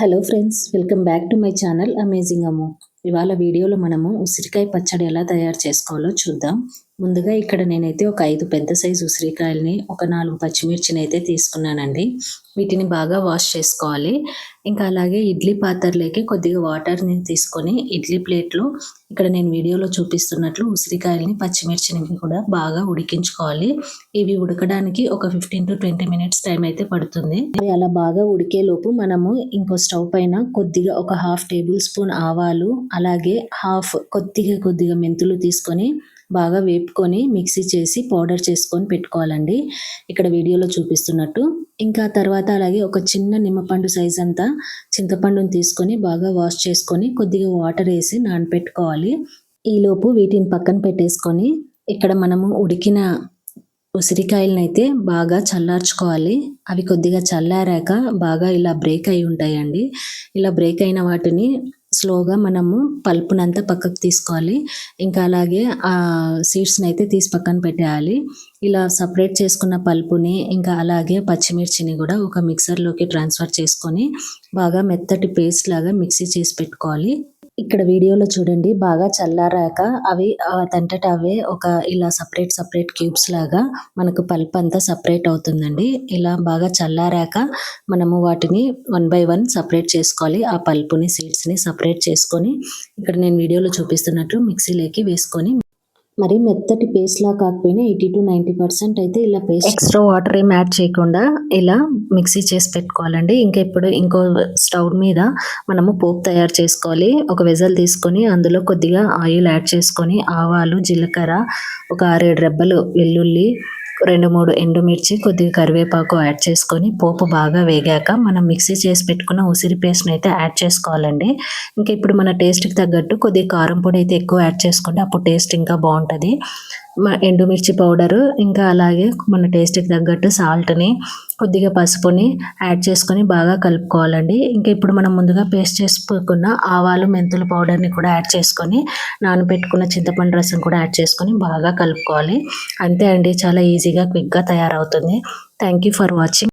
Hello friends welcome back to my channel amazing Ammu. ఇవాళ వీడియోలో మనము ఉసిరికాయ పచ్చడి ఎలా తయారు చేసుకోవాలో చూద్దాం. ముందుగా ఇక్కడ నేనైతే ఒక ఐదు పెద్ద సైజు ఉసిరికాయలని ఒక నాలుగు పచ్చిమిర్చిని అయితే తీసుకున్నానండి. వీటిని బాగా వాష్ చేసుకోవాలి. ఇంకా అలాగే ఇడ్లీ పాత్రలోకి కొద్దిగా వాటర్ని తీసుకొని ఇడ్లీ ప్లేట్లో ఇక్కడ నేను వీడియోలో చూపిస్తున్నట్లు ఉసిరికాయలని పచ్చిమిర్చిని కూడా బాగా ఉడికించుకోవాలి. ఇవి ఉడకడానికి ఒక fifteen to twenty minutes time అయితే పడుతుంది. అవి అలా బాగా ఉడికే లోపు మనము ఇంకో స్టవ్ పైన కొద్దిగా ఒక హాఫ్ టేబుల్ స్పూన్ ఆవాలు అలాగే హాఫ్ కొద్దిగా కొద్దిగా మెంతులు తీసుకొని బాగా వేపుకొని మిక్సీ చేసి పౌడర్ చేసుకొని పెట్టుకోవాలండి. ఇక్కడ వీడియోలో చూపిస్తున్నట్టు. ఇంకా తర్వాత అలాగే ఒక చిన్న నిమ్మపండు సైజ్ అంతా చింతపండుని తీసుకొని బాగా వాష్ చేసుకొని కొద్దిగా వాటర్ వేసి నానపెట్టుకోవాలి. ఈలోపు వీటిని పక్కన పెట్టేసుకొని ఇక్కడ మనము ఉడికిన ఉసిరికాయలను అయితే బాగా చల్లార్చుకోవాలి. అవి కొద్దిగా చల్లారాక బాగా ఇలా బ్రేక్ అయి ఉంటాయండి. ఇలా బ్రేక్ అయిన వాటిని స్లోగా మనము పల్పునంతా పక్కకు తీసుకోవాలి. ఇంకా అలాగే ఆ సీడ్స్ని అయితే తీసి పక్కన పెట్టేయాలి. ఇలా సపరేట్ చేసుకున్న పల్పుని ఇంకా అలాగే పచ్చిమిర్చిని కూడా ఒక మిక్సర్లోకి ట్రాన్స్ఫర్ చేసుకొని బాగా మెత్తటి పేస్ట్ లాగా మిక్సీ చేసి పెట్టుకోవాలి. ఇక్కడ వీడియోలో చూడండి బాగా చల్లారాక అవి తంటట అవే ఒక ఇలా సపరేట్ సపరేట్ క్యూబ్స్ లాగా మనకు పల్ప్ అంతా సపరేట్ అవుతుందండి. ఇలా బాగా చల్లారాక మనము వాటిని వన్ బై వన్ సపరేట్ చేసుకోవాలి. ఆ పల్పుని సీడ్స్ని సపరేట్ చేసుకొని ఇక్కడ నేను వీడియోలో చూపిస్తున్నట్లు మిక్సీలోకి వేసుకొని మరి మెత్తటి పేస్ట్ లా కాకపోయినా ఎయిటీ టు నైంటీ పర్సెంట్ అయితే ఇలా పేస్ట్ ఎక్స్ట్రా వాటర్ ఏం యాడ్ చేయకుండా ఇలా మిక్సీ చేసి పెట్టుకోవాలండి. ఇంకా ఇప్పుడు ఇంకో స్టవ్ మీద మనము పోపు తయారు చేసుకోవాలి. ఒక వెజల్ తీసుకొని అందులో కొద్దిగా ఆయిల్ యాడ్ చేసుకొని ఆవాలు జీలకర్ర ఒక ఆరేడు రెబ్బలు వెల్లుల్లి రెండు మూడు ఎండుమిర్చి కొద్దిగా కరివేపాకు యాడ్ చేసుకొని పోపు బాగా వేగాక మనం మిక్సీ చేసి పెట్టుకున్న ఉసిరి పేస్ట్ని అయితే యాడ్ చేసుకోవాలండి. ఇంకా ఇప్పుడు మన టేస్ట్కి తగ్గట్టు కొద్దిగా కారం పొడి అయితే ఎక్కువ యాడ్ చేసుకుంటే అప్పుడు టేస్ట్ ఇంకా బాగుంటుంది. ఎండుమిర్చి పౌడరు ఇంకా అలాగే మన టేస్ట్కి తగ్గట్టు సాల్ట్ని కొద్దిగా పసుపుని యాడ్ చేసుకొని బాగా కలుపుకోవాలండి. ఇంకా ఇప్పుడు మనం ముందుగా పేస్ట్ చేసుకున్న ఆవాలు మెంతులు పౌడర్ని కూడా యాడ్ చేసుకొని నానబెట్టుకున్న చింతపండు రసం కూడా యాడ్ చేసుకొని బాగా కలుపుకోవాలి. అంతే అండి చాలా ఈజీగా క్విక్గా తయారవుతుంది. Thank you for watching.